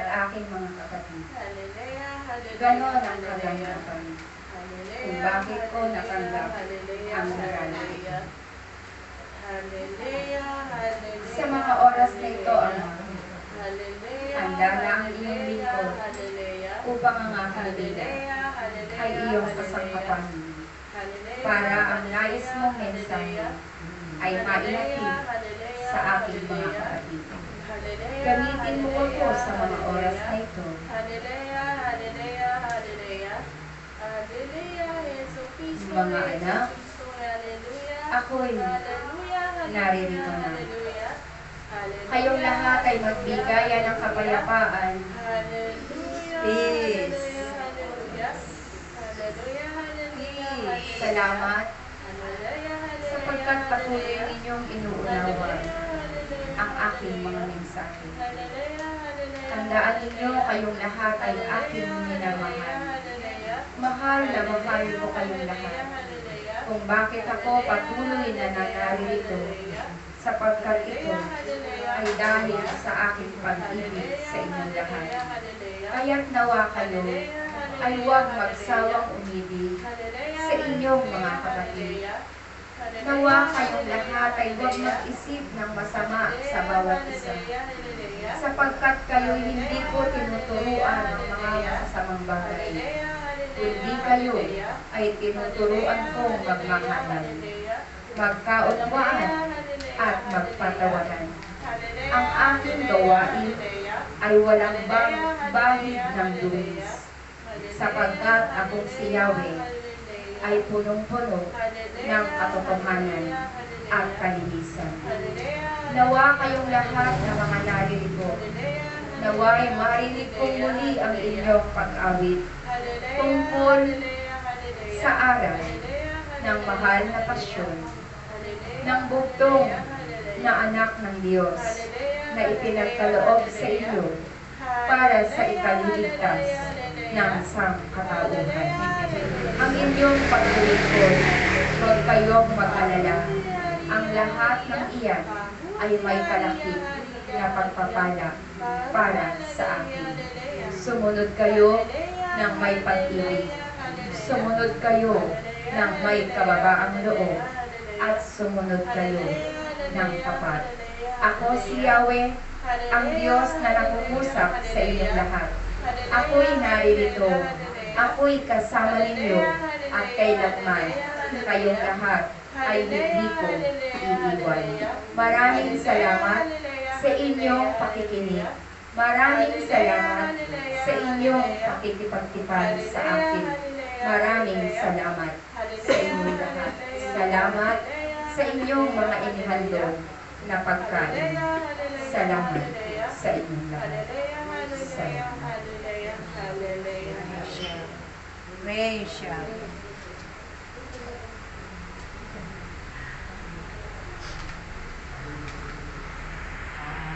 at aking mga kapatid. Ganon ang. Hallelujah, kung bakit ko natanggap ang hallelujah. Sa mga oras na ito, Ama, handa na ang iyong lingkod upang ang aking hallelujah, ay iyong kasangkapan para ang nais mong mensahe ay hallelujah, sa aking mga kapatid. Gamitin mo hallelujah, sa hallelujah. ito Hallelujah, hallelujah, hallelujah. Hallelujah, Yesu Cristo, Mga anak, hallelujah. ako'y Hallelujah, hallelujah, naririto na. hallelujah. Hallelujah, Kayong lahat ay magbigayan ng kapayapaan. Hallelujah, Peace. hallelujah, hallelujah, hallelujah, Peace. Salamat Hallelujah, hallelujah, sapagkat patuloy hallelujah. ninyong inuunawa ang aking mga mensahe. Tandaan ninyo kayong lahat ay aking minamahal. Mahal na mahal ko kayong lahat. Kung bakit ako patuloy na nanarito sapagkat ito ay dahil sa aking pag-ibig sa inyong lahat. Kaya't nawa kayo ay huwag magsawang umibig sa inyong mga kapatid. Nawa kayong lahat ay huwag mag-isip ng masama sa bawat isa. Sapagkat kayo hindi ko tinuturuan ang mga masasamang bagay. Kundi kayo ay tinuturuan kong magmahalan, magkaunawaan at magpatawanan. Ang aking gawain ay walang bahid ng lunis. Sapagkat akong si Yahweh ay punong-puno ng katotohanan at kalinisan. Nawa kayong lahat na mga naririto. Naway marinig kong muli ang inyong pag-awit tungkol sa araw ng mahal na pasyon ng bugtong na anak ng Diyos na ipinagkaloob sa iyo para sa ikaliligtas ng sangkatauhan. Ang inyong paglilingkod, huwag kayong mag-alala. Ang lahat ng iyan ay may kalakip na pagpapala para sa akin. Sumunod kayo ng may pag-ibig. Sumunod kayo ng may kababaang loob at sumunod kayo ng tapat. Ako si Yahweh, ang Diyos na nangungusap sa inyong lahat. Ako'y naririto. Ako'y kasama ninyo at kailanman kayong lahat ay hindi ko iiwan. Maraming salamat sa inyong pakikinig. Maraming salamat sa inyong pakikipagtipan sa akin. Maraming salamat sa inyong lahat. Salamat sa inyong mga inihandog na pagkain. Salamat sa inyong lahat. concorrência.